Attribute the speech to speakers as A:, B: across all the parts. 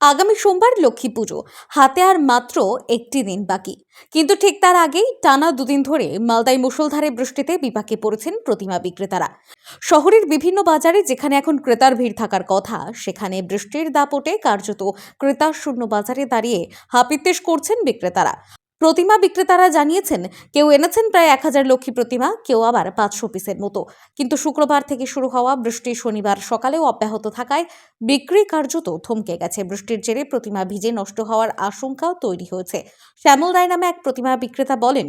A: আগামী সোমবার লক্ষ্মী পুজো। হাতে আর মাত্র একটি দিন বাকি। কিন্তু ঠিক তার আগেই টানা দুদিন ধরে মালদায় মুসলধারে বৃষ্টিতে বিপাকে পড়েছেন প্রতিমা বিক্রেতারা। শহরের বিভিন্ন বাজারে যেখানে এখন ক্রেতার ভিড় থাকার কথা, সেখানে বৃষ্টির দাপটে কার্যত ক্রেতার শূন্য বাজারে দাঁড়িয়ে হাপিত্তেশ করছেন বিক্রেতারা। প্রতিমা বিক্রেতারা জানিয়েছেন, কেউ এনেছেন প্রায় এক হাজার লক্ষ্মী প্রতিমা, কেউ আবার পাঁচশো পিসের মতো। কিন্তু শুক্রবার থেকে শুরু হওয়া বৃষ্টি শনিবার সকালেও অব্যাহত থাকায় বিক্রি কার্যত থমকে গেছে। বৃষ্টির জেরে প্রতিমা ভিজে নষ্ট হওয়ার আশঙ্কাও তৈরি হয়েছে। শ্যামল রায় নামে এক প্রতিমা বিক্রেতা বলেন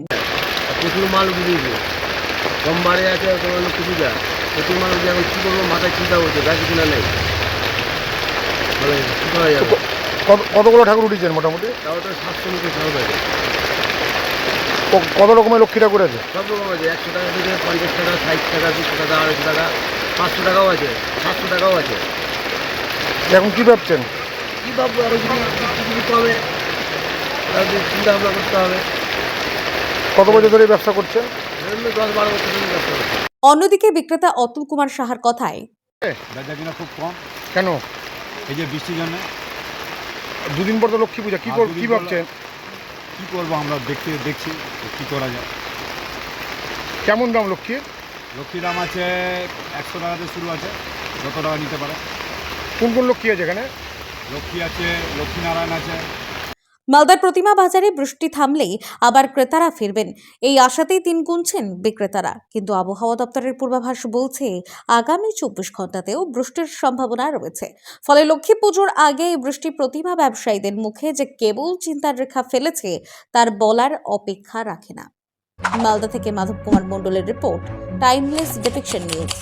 B: মাথায় চিন্তা হচ্ছে নেই।
C: কত কতগুলো ঠাকুর উঠেছেন মোটামুটি?
B: তাও সাতশো মতো সব আছে।
C: কত রকমের লক্ষ্মী ঠাকুর আছে?
B: সব রকম আছে। একশো টাকা থেকে পঞ্চাশ টাকা ষাট টাকা দুশো টাকা আড়াইশো টাকা পাঁচশো টাকাও আছে সাতশো টাকাও আছে।
C: এখন কি ভাবছেন?
B: কী ভাববো? আরও কিছু কিছু তাহলে চিন্তা ভাবনা করতে হবে।
C: কত বছর ধরে ব্যবসা করছেন?
B: দশ বারো বছর ধরে ব্যবসা করছি।
A: অন্যদিকে বিক্রেতা অতুল কুমার সাহার কথায়
D: বেচা কিনা খুব কম।
C: কেন?
D: এই যে বৃষ্টির জন্য।
C: দুদিন পর তো লক্ষ্মী পূজা কী
D: আর
C: কী
D: দুদিন
C: কী
D: পর-
C: ভাবছেন?
D: কী করব আমরা দেখতে দেখছি কী করা যায়।
C: কেমন দাম লক্ষ্মী
D: লক্ষ্মীর দাম আছে একশো টাকাতে শুরু আছে যত টাকা নিতে পারে।
C: কোন কোন লক্ষ্মী আছে এখানে?
D: লক্ষ্মী আছে লক্ষ্মীনারায়ণ আছে
A: মালদার প্রতিমা বাজারে বৃষ্টি থামলেই আবার ক্রেতারা ফিরবেন। এই আশাতেই দিন গুনছেন বিক্রেতারা। কিন্তু আবহাওয়া দপ্তরের পূর্বাভাস বলছে, আগামী চব্বিশ ঘন্টাতেও বৃষ্টির সম্ভাবনা রয়েছে। ফলে লক্ষ্মী পুজোর আগে এই বৃষ্টি প্রতিমা ব্যবসায়ীদের মুখে যে কেবল চিন্তার রেখা ফেলেছে, তার বলার অপেক্ষা রাখে না। মালদা থেকে মাধব কুমার মণ্ডলের রিপোর্ট, টাইমলেস ডিফেকশন নিউজ।